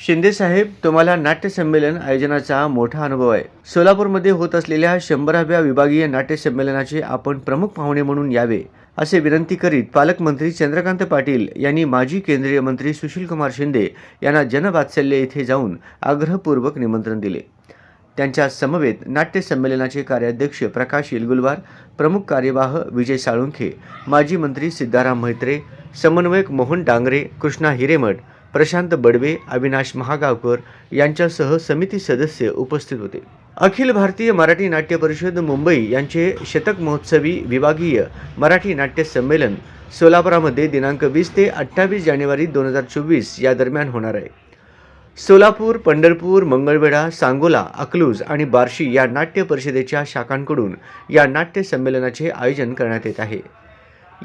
शिंदे साहेब तुम्हाला नाट्य संमेलन आयोजनाचा मोठा अनुभव आहे. सोलापूरमध्ये होत असलेल्या शंभराव्या विभागीय नाट्य संमेलनाचे आपण प्रमुख पाहुणे म्हणून यावे. असे विनंती करीत पालकमंत्री चंद्रकांत पाटील यांनी माजी केंद्रीय मंत्री सुशीलकुमार शिंदे यांना जनवात्सल्य येथे जाऊन आग्रहपूर्वक निमंत्रण दिले. त्यांच्या समवेत नाट्यसंमेलनाचे कार्याध्यक्ष प्रकाश येलगुलवार प्रमुख कार्यवाह विजय साळुंखे माजी मंत्री सिद्धाराम म्हैत्रे समन्वयक मोहन डांगरे कृष्णा हिरेमठ प्रशांत बडवे अविनाश महागावकर यांच्यासह समिती सदस्य उपस्थित होते. अखिल भारतीय मराठी नाट्य परिषद मुंबई यांचे शतक महोत्सवी विभागीय मराठी नाट्य संमेलन सोलापुरामध्ये दिनांक वीस ते अठ्ठावीस जानेवारी दोन हजार चोवीस या दरम्यान होणार आहे. सोलापूर पंढरपूर मंगळवेढा सांगोला अकलूज आणि बार्शी या नाट्य परिषदेच्या शाखांकडून या नाट्य संमेलनाचे आयोजन करण्यात येत आहे.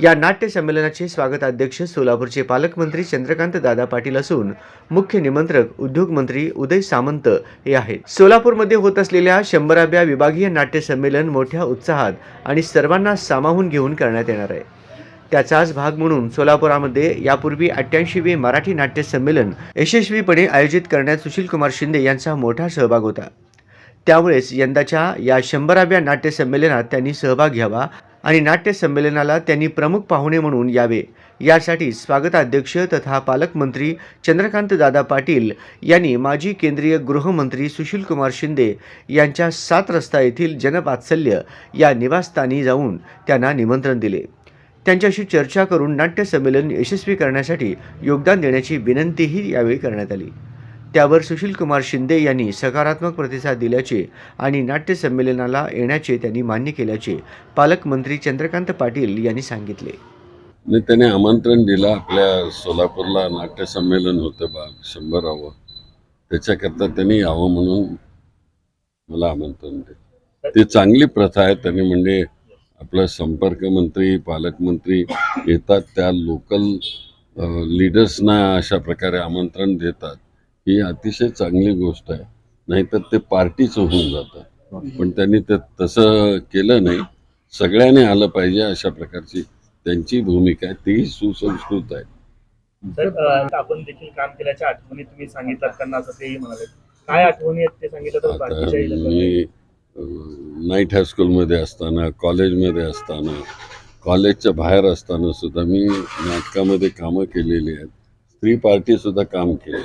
या नाट्य संमेलनाचे स्वागताध्यक्ष सोलापूरचे पालकमंत्री चंद्रकांत दादा पाटील असून मुख्य निमंत्रक उद्योगमंत्री उदय सामंत हे आहेत. सोलापूरमध्ये होत असलेल्या शंभराव्या विभागीय नाट्य संमेलन मोठ्या उत्साहात आणि सर्वांना सामावून घेऊन करण्यात येणार आहे. त्याचाच भाग म्हणून सोलापुरामध्ये यापूर्वी अठ्ठ्याऐंशीवे मराठी नाट्य संमेलन यशस्वीपणे आयोजित करण्यात सुशीलकुमार शिंदे यांचा मोठा सहभाग होता. त्यामुळेच यंदाच्या या शंभराव्या नाट्य संमेलनात त्यांनी सहभाग घ्यावा आणि नाट्य संमेलनाला त्यांनी प्रमुख पाहुणे म्हणून यावे. यासाठी स्वागताध्यक्ष तथा पालकमंत्री चंद्रकांत दादा पाटील यांनी माजी केंद्रीय गृहमंत्री सुशीलकुमार शिंदे यांच्या सात रस्ता येथील जनवात्सल्य या निवासस्थानी जाऊन त्यांना निमंत्रण दिले. त्यांच्याशी चर्चा करून नाट्य संमेलन यशस्वी करण्यासाठी योगदान देण्याची विनंतीही यावेळी करण्यात आली. त्यावर सुशीलकुमार शिंदे यांनी सकारात्मक प्रतिसाद दिल्याचे आणि नाट्य संमेलनाला येण्याचे त्यांनी मान्य केल्याचे पालकमंत्री चंद्रकांत पाटील यांनी सांगितले. आणि त्याने आमंत्रण दिलं आपल्या सोलापूरला नाट्यसंमेलन होतं बा शंभरावं. त्याच्याकरता त्यांनी यावं म्हणून मला आमंत्रण दिलं. ती चांगली प्रथा आहे त्यांनी म्हणजे आपलं संपर्क मंत्री पालकमंत्री येतात त्या लोकल लीडर्सना अशा प्रकारे आमंत्रण देतात. ही अतिशय चांगली गोष्ट आहे. नाहीतर ते पार्टीच होऊन जातं. पण त्यांनी ते तसं केलं नाही. सगळ्यांनी आलं पाहिजे अशा प्रकारची त्यांची भूमिका आहे. तीही सुसंस्कृत आहे. आपण देखील काम केल्याच्या आठवणी तुम्ही सांगितलं त्यांना असं तेही म्हणाले. काय आठवणी आहेत ते सांगितलं तर मी नाईट हायस्कूलमध्ये असताना कॉलेजमध्ये असताना कॉलेजच्या बाहेर असताना सुद्धा मी नाटकामध्ये कामं केलेली आहेत. स्त्री पार्टी सुद्धा काम केले